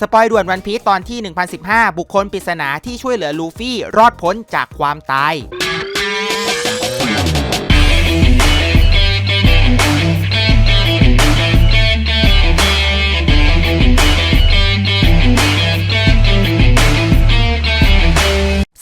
สปอยด่วนวันพีซตอนที่ 1015 บุคคลปริศนาที่ช่วยเหลือลูฟี่รอดพ้นจากความตาย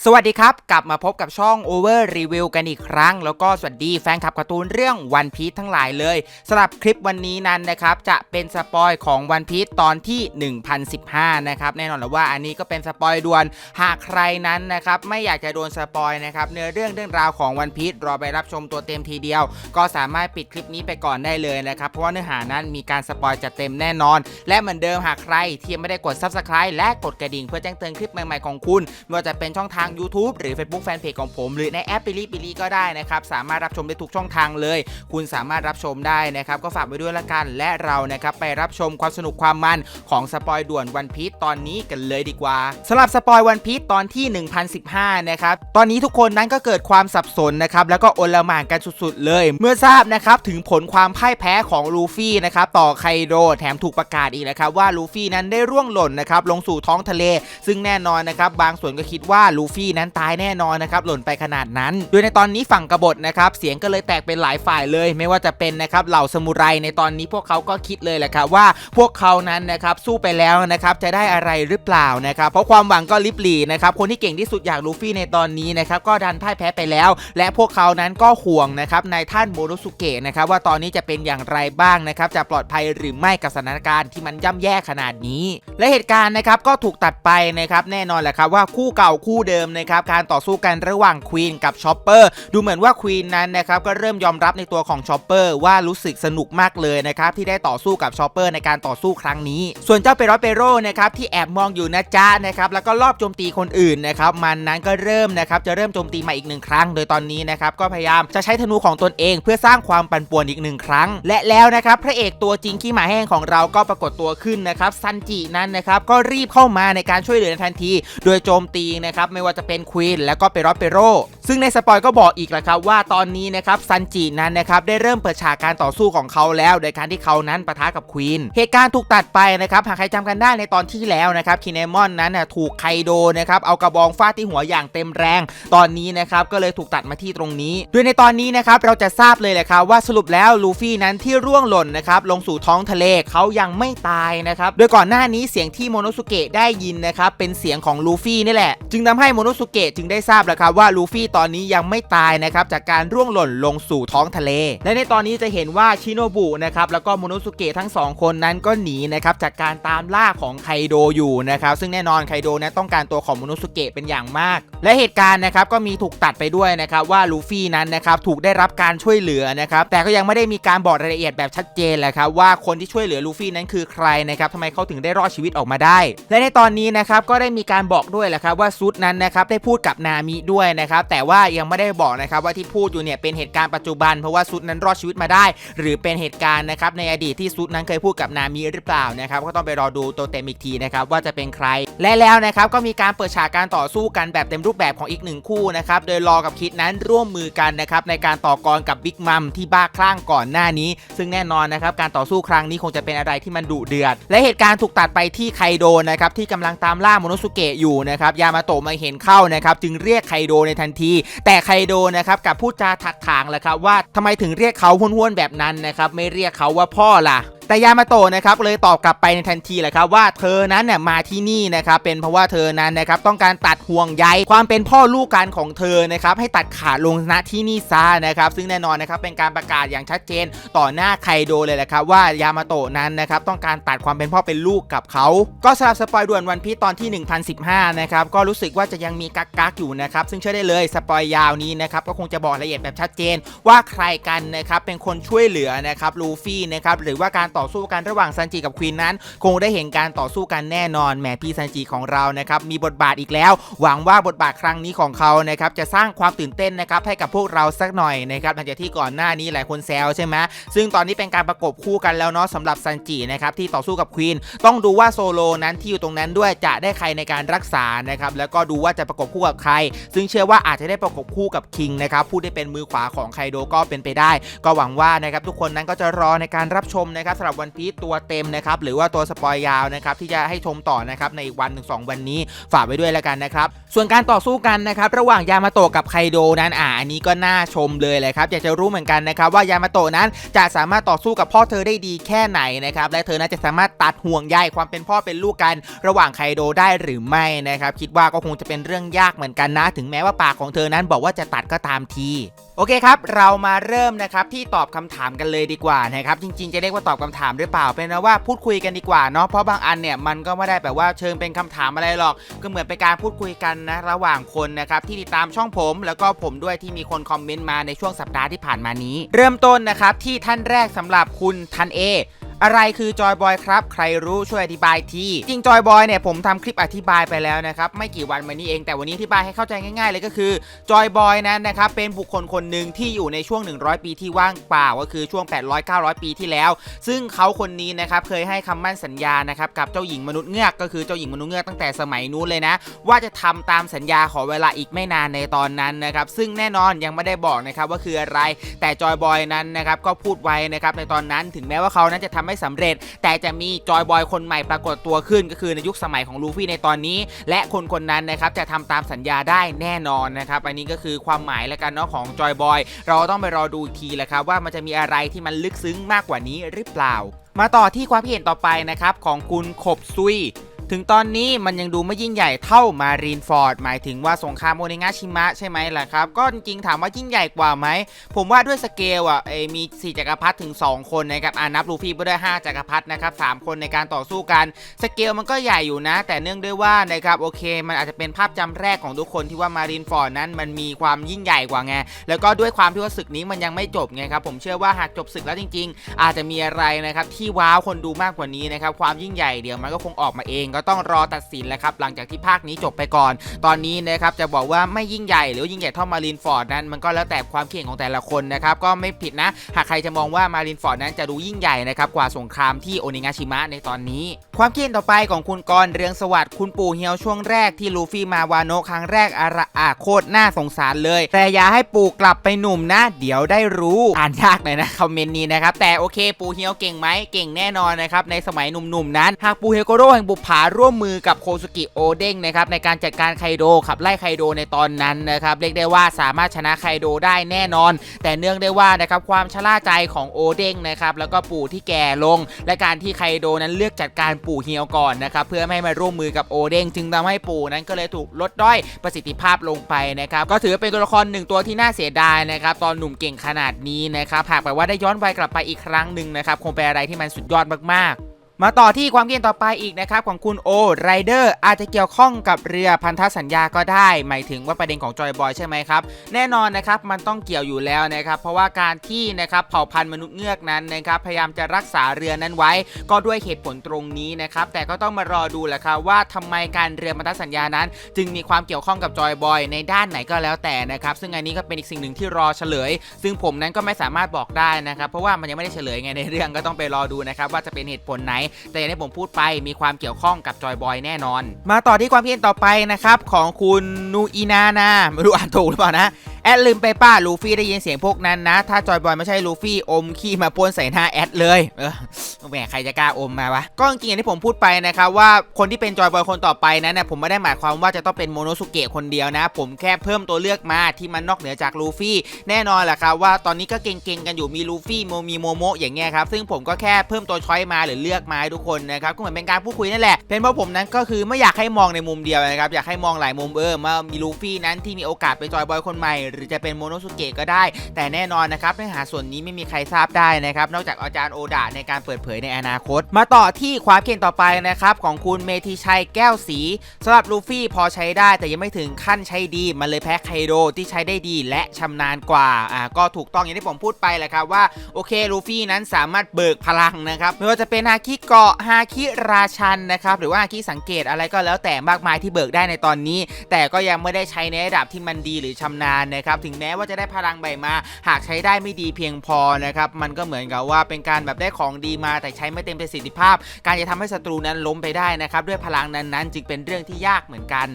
สวัสดีครับ กลับมาพบกับช่อง Over Review กันอีกครั้ง แล้วก็สวัสดีแฟนคลับการ์ตูนเรื่อง One Piece ทั้งหลายเลยสำหรับคลิปวันนี้นั้นนะครับ จะเป็นสปอยของ One Piece ตอนที่ 1015 นะครับ แน่นอนแล้วว่าอันนี้ก็เป็นสปอยด่วนหากใครนั้นนะครับ ไม่อยากจะโดนสปอยนะครับเนื้อเรื่องเรื่องราวของ One Piece รอไปรับชมตัวเต็มทีเดียว ก็สามารถปิดคลิปนี้ไปก่อนได้เลยนะครับเพราะว่าเนื้อหานั้นมีการสปอยจัดเต็มแน่นอน และเหมือนเดิมหากใครที่ยังไม่ได้กด Subscribe และกดกระดิ่งเพื่อแจ้งเตือนคลิปใหม่ๆของคุณไม่ว่าจะเป็นช่องทาง YouTube หรือ Facebook Fanpage ของผม หรือในแอปปิลิปิลิก็ได้นะครับ สามารถรับชมได้ทุกช่องทางเลย คุณสามารถรับชมได้นะครับ ก็ฝากไว้ด้วยละกัน และเรานะครับไปรับชมความสนุกความมันของสปอยด่วนวันพี e ตอนนี้กันเลยดีกว่าสำหรับสปอยวันพี e ตอนที่ 1015 นะครับ ตอนนี้ทุกคนนั้นก็เกิดความสับสนนะครับ แล้วก็โอลหม่านกันสุดๆ เลย เมื่อทราบนะครับถึงผลความพ่ายแพ้ของลูฟี่นะครับต่อไคโดแถมถูกประกาศอีกนะครับว่าลูฟี่นั้นได้ร่วงหล่นนะครับลงสู่ท้องทะเล ซึ่งแน่นอนนะครับบางส่วนก็คิดว่าลูฟนั้นตายแน่นอนนะครับหล่นไปขนาดนั้น โดยในตอนนี้ฝั่งกบฏนะครับเสียงก็เลยแตกเป็นหลายฝ่ายเลย ไม่ว่าจะเป็นนะครับเหล่าสมุไรในตอนนี้พวกเขาก็คิดเลยแหละครับว่าพวกเขานั้นนะครับสู้ไปแล้วนะครับจะได้อะไรหรือเปล่านะครับเพราะความหวังก็ลิบหลีนะครับคนที่เก่งที่สุดอย่างลูฟี่ในตอนนี้นะครับก็ดันพ่ายแพ้ไปแล้ว และพวกเขานั้นก็ห่วงนะครับในท่านโมโนสุเกะนะครับว่าตอนนี้จะเป็นอย่างไรบ้างนะครับจะปลอดภัยหรือไม่กับสถานการณ์ที่มันย่ำแย่ขนาดนี้ และเหตุการณ์นะครับก็ถูกตัดไปนะครับแน่นอนแหละครับว่าคู่เก่าคู่เดิมนะครับการต่อสู้กันระหว่างควีนกับชอปเปอร์ดูเหมือนว่าควีนนั้นนะครับก็เริ่มยอมรับในตัวของชอปเปอร์ว่ารู้สึกสนุกมากเลยนะครับที่ได้ต่อสู้กับชอปเปอร์ในการต่อสู้ครั้งนี้ ส่วนเจ้าเปโรเปโรนะครับที่แอบมองอยู่นะจ๊ะนะครับแล้วก็รอบโจมตีคนอื่นนะครับมันนั้นก็เริ่มนะครับจะเริ่มโจมตีมาอีกหนึ่งครั้ง โดยตอนนี้นะครับก็พยายามจะใช้ธนูของตนเอง เพื่อสร้างความปั่นป่วนอีกหนึ่งครั้ง และแล้วนะครับพระเอกตัวจริงขี้หมาแห้งของเราก็ปรากฏตัวขึ้นนะครับซันจินั้นนะครับก็รีบเข้ามาในการช่วยเหลือในทันที โดยโจมตีนะครับไม่ว่าจะเป็นควีนแล้วก็เปโรเปโรซึ่งในสปอยก็บอกอีกแหละครับว่าตอนนี้นะครับซันจินั้นนะครับได้เริ่มเปิดฉากการต่อสู้ของเขาแล้ว โดยการที่เขานั้นปะทะกับควีนเหตุการณ์ถูกตัดไปนะครับหากใครจำกันได้ในตอนที่แล้วนะครับคินเนมอนนั้นน่ะถูกไคโดนะครับเอากระบองฟาดที่หัวอย่างเต็มแรง ตอนนี้นะครับก็เลยถูกตัดมาที่ตรงนี้โดยในตอนนี้นะครับเราจะทราบเลยแหละครับว่าสรุปแล้วลูฟี่นั้นที่ร่วงหล่นนะครับลงสู่ท้องทะเลเขายังไม่ตายนะครับโดยก่อนหน้านี้เสียงที่โมโนสุเกะได้ยินนะครับเป็นเสียงของลูฟี่นี่แหละ จึงทำให้โมโนสุเกะจึงได้ทราบแล้วครับว่าลูฟี่ตอนนี้ยังไม่ตายนะครับจากการร่วงหล่นลงสู่ท้องทะเล และในตอนนี้จะเห็นว่าชิโนบุนะครับแล้วก็โมโนสุเกะทั้งสองคนนั้นก็หนีนะครับจากการตามล่าของไคโดอยู่นะครับซึ่งแน่นอนไคโดนั้นต้องการตัวของโมโนสุเกะเป็นอย่างมาก และเหตุการณ์นะครับก็มีถูกตัดไปด้วยนะครับว่าลูฟี่นั้นนะครับถูกได้รับการช่วยเหลือนะครับแต่ก็ยังไม่ได้มีการบอกรายละเอียดแบบชัดเจนแหละครับว่าคนที่ช่วยเหลือลูฟี่นั้นคือใครนะครับทำไมเขาถึงได้รอดชีวิตออกมาได้ และในตอนนี้นะครับก็ได้มีการบอกด้วยแหละครับว่าซุดนั้นนะครับได้พูดกับนามิด้วยนะครับแต่ว่ายังไม่ได้บอกนะครับว่าที่พูดอยู่เนี่ยเป็นเหตุการณ์ปัจจุบัน เพราะว่าซุดนั้นรอดชีวิตมาได้ หรือเป็นเหตุการณ์นะครับในอดีตที่ซุดนั้นเคยพูดกับนามิหรือเปล่านะครับก็ต้องไปรอดูตัวเต็มอีกทีนะครับว่าจะเป็นใคร และแล้วนะครับก็มีการเปิดฉากการต่อสู้กันแบบเต็มรูปแบบของอีกหนึ่งคู่นะครับโดยรอกับคิดนั้นร่วมมือกันนะครับในการต่อกรกับบิ๊กมัมที่บ้าคลั่งก่อนหน้านี้ ซึ่งแน่นอนนะครับการต่อสู้ครั้งนี้คงจะเป็นอะไรที่มันดุเดือด และเหตุการณ์ถูกตัดไปที่ไคโดนะครับที่กำลังตามล่าโมโนสุเกะอยู่นะครับยามาโตะมาเห็นเข้านะครับจึงเรียกไคโดในทันที แต่ไคโดนะครับกับพูดจาถักถางแหละครับว่าทำไมถึงเรียกเขาห้วนๆแบบนั้นนะครับไม่เรียกเขาว่าพ่อล่ะ แต่ยามาโตะนะครับเลยตอบกลับไปในทันทีแหละครับว่าเธอนั้นเนี่ยมาที่นี่นะครับเป็นเพราะว่าเธอนั้นนะครับต้องการตัดห่วงใยความเป็นพ่อลูกกันของเธอนะครับให้ตัดขาดลงณที่นี่ซะนะครับซึ่งแน่นอนนะครับเป็นการประกาศอย่างชัดเจนต่อหน้าไคโดเลยแหละครับว่ายามาโตะนั้นนะครับต้องการตัดความเป็นพ่อเป็นลูกกับเขาก็สำหรับสปอยด่วนวันพีตอนที่ 1015นะครับก็รู้สึกว่าจะยังมีกักกักอยู่นะครับซึ่งเชื่อได้เลยสปอยยาวนี้นะครับก็คงจะบอกละเอียดแบบชัดเจน ว่าใครกันนะครับเป็นคนช่วยเหลือนะครับลูฟี่นะครับหรือว่าการต่อสู้กันระหว่างซันจิกับควีนนั้น คงได้เห็นการต่อสู้กันแน่นอนแหมพี่ซันจิของเรานะครับมีบทบาทอีกแล้ว หวังว่าบทบาทครั้งนี้ของเขานะครับจะสร้างความตื่นเต้นนะครับให้กับพวกเราสักหน่อยนะครับหลังจากที่ก่อนหน้านี้หลายคนแซวใช่ไหมซึ่งตอนนี้เป็นการประกบคู่กันแล้วเนาะสำหรับซันจินะครับที่ต่อสู้กับควีนต้องดูว่าโซโลนั้นที่อยู่ตรงนั้นด้วยจะได้ใครในการรักษานะครับแล้วก็ดูว่าจะประกบคู่กับใคร ซึ่งเชื่อว่าอาจจะได้ประกบคู่กับคิงนะครับผู้ที่เป็นมือขวาของไคโดก็เป็นไปได้ ก็หวังว่านะครับทุกคนนั้นก็จะรอในการรับชมนะครับสำหรับวันพีตัวเต็มนะครับหรือว่าตัวสปอยยาวนะครับที่จะให้ชมต่อนะครับในวันถึงสองวันนี้ฝากไว้ด้วยแล้วกันนะครับส่วนการต่อสู้กันนะครับระหว่างยามาโตะกับไคโดนั้นอ่าอันนี้ก็น่าชมเลยเลยครับอยากจะรู้เหมือนกันนะครับว่ายามาโตะนั้นจะสามารถต่อสู้กับพ่อเธอได้ดีแค่ไหนนะครับและเธอน่าจะสามารถตัดห่วงใยความเป็นพ่อเป็นลูกกัน ระหว่างไคโดได้หรือไม่นะครับคิดว่าก็คงจะเป็นเรื่องยากเหมือนกันนะ ถึงแม้ว่าปากของเธอนั้นบอกว่าจะตัดก็ตามที โอเคครับ เรามาเริ่มนะครับที่ตอบคำถามกันเลยดีกว่านะครับจริงๆจะเรียกว่าตอบคำถามหรือเปล่าเป็นนะว่าพูดคุยกันดีกว่าเนาะเพราะบางอันเนี่ยมันก็ไม่ได้แบบว่าเชิงเป็นคำถามอะไรหรอก ก็เหมือนเป็นการพูดคุยกันนะระหว่างคนนะครับที่ติดตามช่องผม แล้วก็ผมด้วยที่มีคนคอมเมนต์มาในช่วงสัปดาห์ที่ผ่านมานี้ เริ่มต้นนะครับที่ท่านแรกสำหรับคุณทันเอ อะไรคือจอยบอยครับ ใครรู้ช่วยอธิบายทีจริงจอยบอยเนี่ยผมทำคลิปอธิบายไปแล้วนะครับไม่กี่วันมานี้เองแต่วันนี้อธิบายให้เข้าใจง่าย ๆ เลยก็คือจอยบอยนั้นนะครับเป็นบุคคลคนหนึ่งที่อยู่ในช่วง 100 ปีที่ว่างเปล่าก็คือช่วง 800-900 ปีที่แล้ว ซึ่งเขาคนนี้นะครับเคยให้คำมั่นสัญญานะครับกับเจ้าหญิงมนุษย์เงือกก็คือเจ้าหญิงมนุษย์เงือกตั้งแต่สมัยนู้นเลยนะ ว่าจะทำตามสัญญาขอเวลาอีกไม่นานในตอนนั้นนะครับซึ่งแน่นอนยังไม่ได้บอกนะครับว่าคืออะไร แต่จอยบอยนั้นนะครับก็พูดไว้นะครับในตอนนั้นถึงแม้ว่าเขานั้นจะทำไม่สำเร็จ แต่จะมีจอยบอยคนใหม่ปรากฏตัวขึ้นก็คือในยุคสมัยของลูฟี่ในตอนนี้ และคนคนนั้นนะครับจะทำตามสัญญาได้แน่นอนนะครับอันนี้ก็คือความหมายและกันเนาะของจอยบอยเราต้องไปรอดูอีกทีแหละครับว่ามันจะมีอะไรที่มันลึกซึ้งมากกว่านี้หรือเปล่า มาต่อที่ความคิดเห็นต่อไปนะครับของคุณขบซุย ถึงตอนนี้มันยังดูไม่ยิ่งใหญ่เท่ามารีนฟอร์ดหมายถึงว่าสงครามโอเนงาชิมะใช่ไหมล่ะครับ ก็จริงๆถามว่ายิ่งใหญ่กว่าไหม ผมว่าด้วยสเกลอะเอยมี4จักรพรรดิถึง 2 คนนะครับอ่านับลูฟี่ไปด้ 5จักรพรรดินะครับสคนในการต่อสู้กัน สเกลมันก็ใหญ่อยู่นะ แต่เนื่องด้วยว่านะครับโอเค มันอาจจะเป็นภาพจำแรกของทุกคนที่ว่ามารีนฟอร์ดนั้นมันมีความยิ่งใหญ่กว่าไงแล้วก็ด้วยความที่ว่าศึกนี้มันยังไม่จบไงครับผมเชื่อว่าหากจบศึกแล้วจริง ๆ อาจจะมีอะไรนะครับที่ว้าวคนดูมากกว่านี้นะครับความยิ่งใหญ่เดี๋ยวมันก็คงออกมาเองก็ต้องรอตัดสินแหล้วครับหลังจากที่ภาคนี้จบไปก่อน ตอนนี้นะครับจะบอกว่าไม่ยิ่งใหญ่หรือยิ่งใหญ่เท่ามารีนฟอร์ดนั้นมันก็แล้วแต่ความเก่งของแต่ละคนนะครับก็ไม่ผิดนะ หากใครจะมองว่ามารีนฟอร์ดนั้นจะดูยิ่งใหญ่นะครับกว่าสงครามที่โอนิงาชิมะในตอนนี้ ความคิดเห็นต่อไปของคุณกรเรืองสวัสดิ์คุณปู่เฮียวช่วงแรกที่ลูฟี่มาวาโนครั้งแรกอาระอาโคตรน่าสงสารเลย แต่อย่าให้ปู่กลับไปหนุ่มนะ เดี๋ยวได้รู้อ่านยากหน่อยนะคอมเมนต์นี้นะครับแต่โอเคปู่เฮียวเก่งไหมเก่งแน่นอนนะครับในสมัยหนุ่มๆนั้น หากปู่เฮโกโร่แห่งบุปผาร่วมมือกับโคซุกิโอเด้งนะครับในการจัดการไคโดขับไล่ไคโดในตอนนั้นนะครับเรียกได้ว่าสามารถชนะไคโดได้แน่นอน แต่เนื่องได้ว่านะครับความชราใจของโอเด้งนะครับแล้วก็ปู่ที่แก่ลง และการที่ไคโดนั้นเลือกจัดการปู่เฮียวก่อนนะครับเพื่อไม่ให้มาร่วมมือกับโอเด้งจึงทำให้ปู่นั้นก็เลยถูกลดด้อยประสิทธิภาพลงไปนะครับก็ถือเป็นตัวละครหนึ่งตัวที่น่าเสียดายนะครับตอนหนุ่มเก่งขนาดนี้นะครับหากแบบว่าได้ย้อนวัยกลับไปอีกครั้งหนึ่งนะครับคงเป็นอะไรที่มันสุดยอดมากๆ มาต่อที่ความคิดเห็นต่อไปอีกนะครับของคุณโอไรเดอร์อาจจะเกี่ยวข้องกับเรือพันธสัญญาก็ได้ หมายถึงว่าประเด็นของจอยบอยใช่ไหมครับ แน่นอนนะครับมันต้องเกี่ยวอยู่แล้วนะครับเพราะว่าการที่นะครับเผ่าพันธุ์มนุษย์เงือกนั้นนะครับพยายามจะรักษาเรือนั้นไว้ ก็ด้วยเหตุผลตรงนี้นะครับแต่ก็ต้องมารอดูแหละครับว่าทำไมการเรือพันธสัญญานั้น จึงมีความเกี่ยวข้องกับจอยบอยในด้านไหนก็แล้วแต่นะครับซึ่งอันนี้ก็เป็นอีกสิ่งหนึ่งที่รอเฉลย ซึ่งผมนั้นก็ไม่สามารถบอกได้นะครับเพราะว่ามันยังไม่ได้เฉลยไงในเรื่องก็ต้องไปรอดูนะครับว่าจะเป็นเหตุผลไหนแต่อย่างที่ผมพูดไปมีความเกี่ยวข้องกับจอยบอยแน่นอน มาต่อที่ความคิดเห็นต่อไปนะครับของคุณนูอีนานาไม่รู้อ่านถูกหรือเปล่านะ แอดลืมไปป้าลูฟี่ได้ยินเสียงพวกนั้นนะ ถ้าจอยบอยไม่ใช่ลูฟี่อมขี้มาพ่นใส่หน้าแอดเลยเออแหมใครจะกล้าอมมาวะก็จริงอย่างที่ผมพูดไปนะครับว่าคนที่เป็นจอยบอยคนต่อไปนั้นนะผมไม่ได้หมายความว่าจะต้องเป็นโมโนสุเกะคนเดียวนะ ผมแค่เพิ่มตัวเลือกมาที่มันนอกเหนือจากลูฟี่แน่นอนแหละครับว่าตอนนี้ก็เก่งๆกันอยู่มีลูฟี่โมมีโมโมอย่างเงี้ยครับซึ่งผมก็แค่เพิ่มตัวช้อยมาหรือเลือกมาทุกคนนะครับก็เหมือนเป็นการพูดคุยนั่นแหละเป็นเพราะผมนั้นก็คือไม่อยากให้มองในมุมเดียวนะครับอยากให้มองหลายมุมเออมามีลูฟี่นั้นที่มีโอกาสเป็นจอยบอยคนใหม่หรือจะเป็นโมโนสุเกะก็ได้ แต่แน่นอนนะครับเนื้อหาส่วนนี้ไม่มีใครทราบได้นะครับนอกจากอาจารย์โอดาในการเปิดเผยในอนาคต มาต่อที่ความเก่งต่อไปนะครับของคุณเมธีชัยแก้วสีสำหรับลูฟี่พอใช้ได้แต่ยังไม่ถึงขั้นใช้ดี มันเลยแพ้ไคโดที่ใช้ได้ดีและชำนาญกว่าอ่าก็ถูกต้องอย่างที่ผมพูดไปแหละครับว่าโอเคลูฟี่นั้นสามารถเบิกพลังนะครับไม่ว่าจะเป็นฮาคิเกาะฮาคิราชันนะครับหรือว่าฮาคิสังเกตอะไรก็แล้วแต่มากมายที่เบิกได้ในตอนนี้ แต่ก็ยังไม่ได้ใช้ในระดับที่มันดีหรือชำนาญนะครับถึงแม้ว่าจะได้พลังใบมา หากใช้ได้ไม่ดีเพียงพอนะครับมันก็เหมือนกับว่าเป็นการแบบได้ของดีมาแต่ใช้ไม่เต็มประสิทธิภาพ การจะทำให้ศัตรูนั้นล้มไปได้นะครับด้วยพลังนั้นๆ จึงเป็นเรื่องที่ยากเหมือนกัน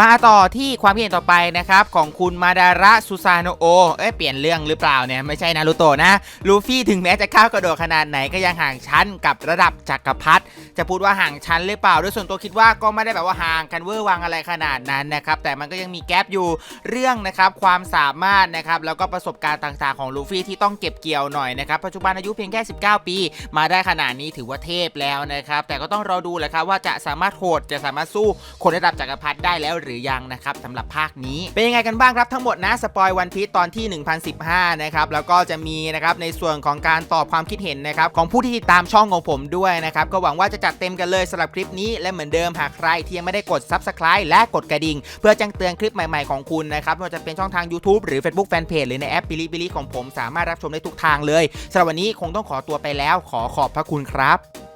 มาต่อที่ความคิดเห็นต่อไปนะครับของคุณมาดาระซูซาโนโอ เอ้ยเปลี่ยนเรื่องหรือเปล่าเนี่ยไม่ใช่นารูโตะนะ ลูฟี่ถึงแม้จะก้าวกระโดดขนาดไหนก็ยังห่างชั้นกับระดับจักรพรรดิจะพูดว่าห่างชั้นหรือเปล่าด้วยส่วนตัวคิดว่าก็ไม่ได้แบบว่าห่างกันเวอร์วังอะไรขนาดนั้นนะครับแต่มันก็ยังมีแกลบอยู่เรื่องนะครับความสามารถนะครับแล้วก็ประสบการณ์ต่างๆของลูฟี่ที่ต้องเก็บเกี่ยวหน่อยนะครับปัจจุบันอายุเพียงแค่ 19 ปี มาได้ขนาดนี้ถือว่าเทพแล้วนะครับแต่ก็ต้องรอดูแหละครับว่าจะสามารถโหดจะสามารถสู้คนระดับจักรพรรดิได้แล้วหรือยังนะครับสำหรับภาคนี้ เป็นยังไงกันบ้างครับทั้งหมดนะสปอยวันพีตอนที่ 1015 นะครับแล้วก็จะมีนะครับในส่วนของการตอบความคิดเห็นนะครับของผู้ที่ติดตามช่องของผมด้วยนะครับก็หวังว่าจะจัดเต็มกันเลยสำหรับคลิปนี้และเหมือนเดิมหากใครที่ยังไม่ได้กด Subscribe และกดกระดิ่ง เพื่อแจ้งเตือนคลิปใหม่ๆของคุณนะครับไม่ว่าจะเป็นช่องทาง YouTube หรือ Facebook Fanpage หรือในแอปบิลิบิลิของผมสามารถรับชมได้ทุกทางเลยสำหรับวันนี้คงต้องขอตัวไปแล้ว ขอขอบพระคุณครับ